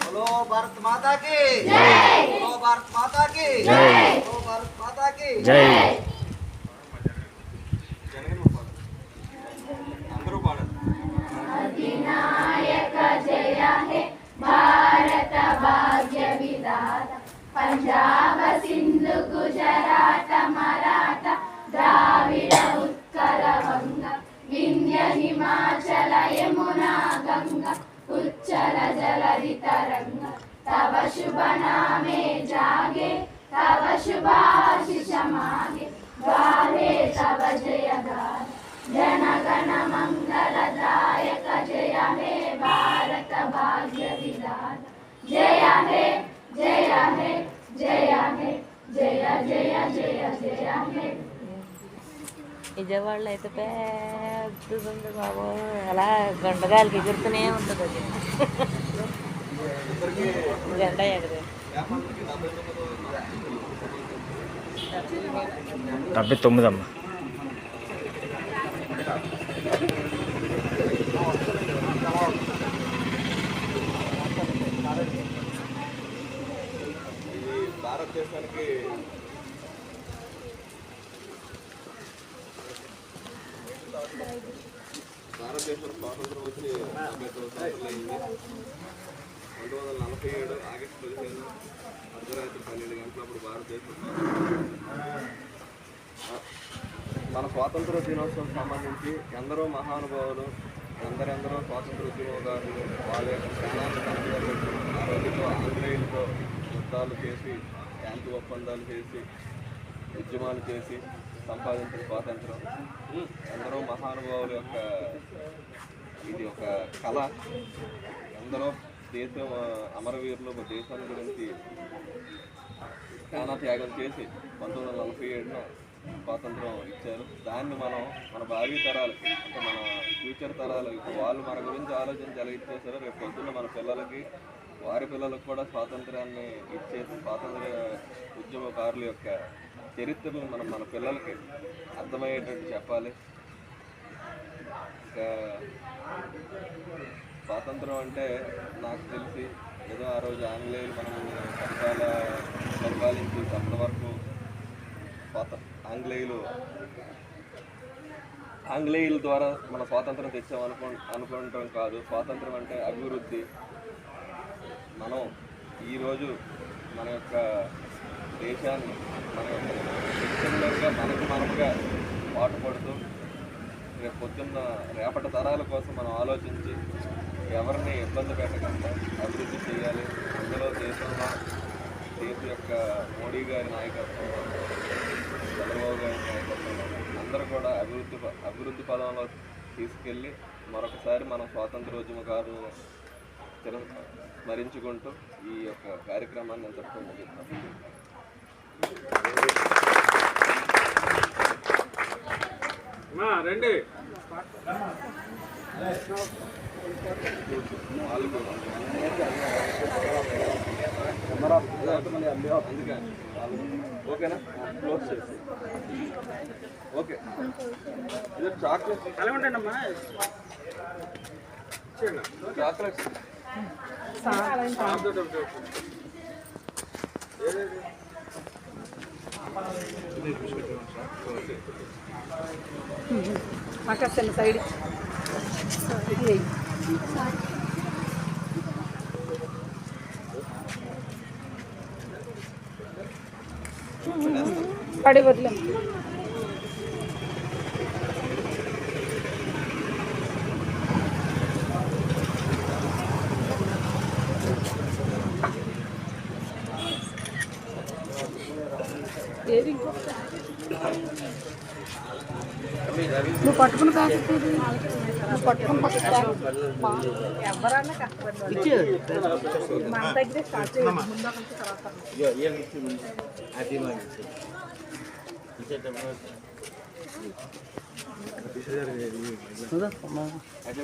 बोलो भारत माता की बोलो भारत माता की बोलो भारत माता की జై అందరూ పాడాలి పంజాబ हिमाचल यमुना गंगा उच्चल जलधि तरंग तब शुभ नामे जागे, तव शुभाशिष मागे गावे तब जय गन गण मंगल दायक जय हे भारत भाग्य विधान। जय हे जय हे जय हे जय जय जय जय हे విజయవాడలో అయితే పెద్దది ఉంది బాబు. అలా గండగాయలకి ఎగురుతూనే ఉంటుంది అది. గంట ఎగదు డెబ్బై తొమ్మిది అమ్మ. భారతదేశం స్వాతంత్రం వచ్చి డెబ్బై సంవత్సరాలు అయింది. పంతొమ్మిది వందల నలభై ఏడు ఆగస్టు పదిహేను అర్ధరాత్రి పన్నెండు గంటలప్పుడు భారతదేశం మన స్వాతంత్ర దినోత్సవం సంబంధించి ఎందరో మహానుభావులు ఎందరెందరో స్వాతంత్ర ఉద్యమగారులు వాళ్ళ యొక్క ప్రాణాలను సంపాదించి ఆ రోజుతో ఆంగ్లేయులతో యుద్ధాలు చేసి శాంతి ఒప్పందాలు చేసి ఉద్యమాలు చేసి సంపాదించిన స్వాతంత్రం. ఎందరో మహానుభావుల యొక్క ఇది ఒక కళ. ఎందరో దేశం అమరవీరులు మన దేశాల గురించి ప్రాణ త్యాగం చేసి పంతొమ్మిది వందల నలభై ఏడున స్వాతంత్రం ఇచ్చారు. దాన్ని మనం మన భావి తరాలకి అంటే మన ఫ్యూచర్ తరాలు ఇప్పుడు వాళ్ళు మన గురించి ఆలోచన ఎలా ఇచ్చేసారో రేపు పొద్దున్న మన పిల్లలకి వారి పిల్లలకు కూడా స్వాతంత్రాన్ని ఇచ్చే స్వాతంత్ర ఉద్యమకారుల యొక్క చరిత్రను మనం మన పిల్లలకి అర్థమయ్యేటట్టు చెప్పాలి. ఇంకా స్వాతంత్రం అంటే నాకు తెలిసి ఏదో ఆ రోజు ఆంగ్లేయులు మనం పరిపాల పరిపాలించి అప్పటి వరకు స్వాత ఆంగ్లేయులు ఆంగ్లేయుల ద్వారా మన స్వాతంత్రం తెచ్చాం అనుకో అనుకోవటం కాదు. స్వాతంత్రం అంటే అభివృద్ధి. మనం ఈరోజు మన యొక్క దేశాన్ని మన యొక్క మనకు మనముగా పాటుపడుతూ రేపు పొద్దున్న రేపటి తరాల కోసం మనం ఆలోచించి ఎవరిని ఇబ్బంది పెట్టకుండా అభివృద్ధి చేయాలి. అందులో దేశంలో దేశం యొక్క మోడీ గారి నాయకత్వంలో చంద్రబాబు గారి నాయకత్వంలో అందరూ కూడా అభివృద్ధి అభివృద్ధి పదంలో తీసుకెళ్ళి మరొకసారి మనం స్వాతంత్రోద్యమకారులను చిర స్మరించుకుంటూ ఈ యొక్క కార్యక్రమాన్ని ఎంతటితో ముగిస్తాం రండి. ఓకేనా? క్లోజ్ చేసి. ఓకే. ఇది చాక్లెట్. చాక్లెట్స్. ఆకాశం సైడ్ ఇది వెయ్యి. పడి వదిలేం నువ్వు పట్టుకున్న ప్యాకెట్. నువ్వు పట్టుకున్న ఎవరన్నా కష్టపడి మన దగ్గరే స్టార్ట్ చేయాలి ముందు తర్వాత అదే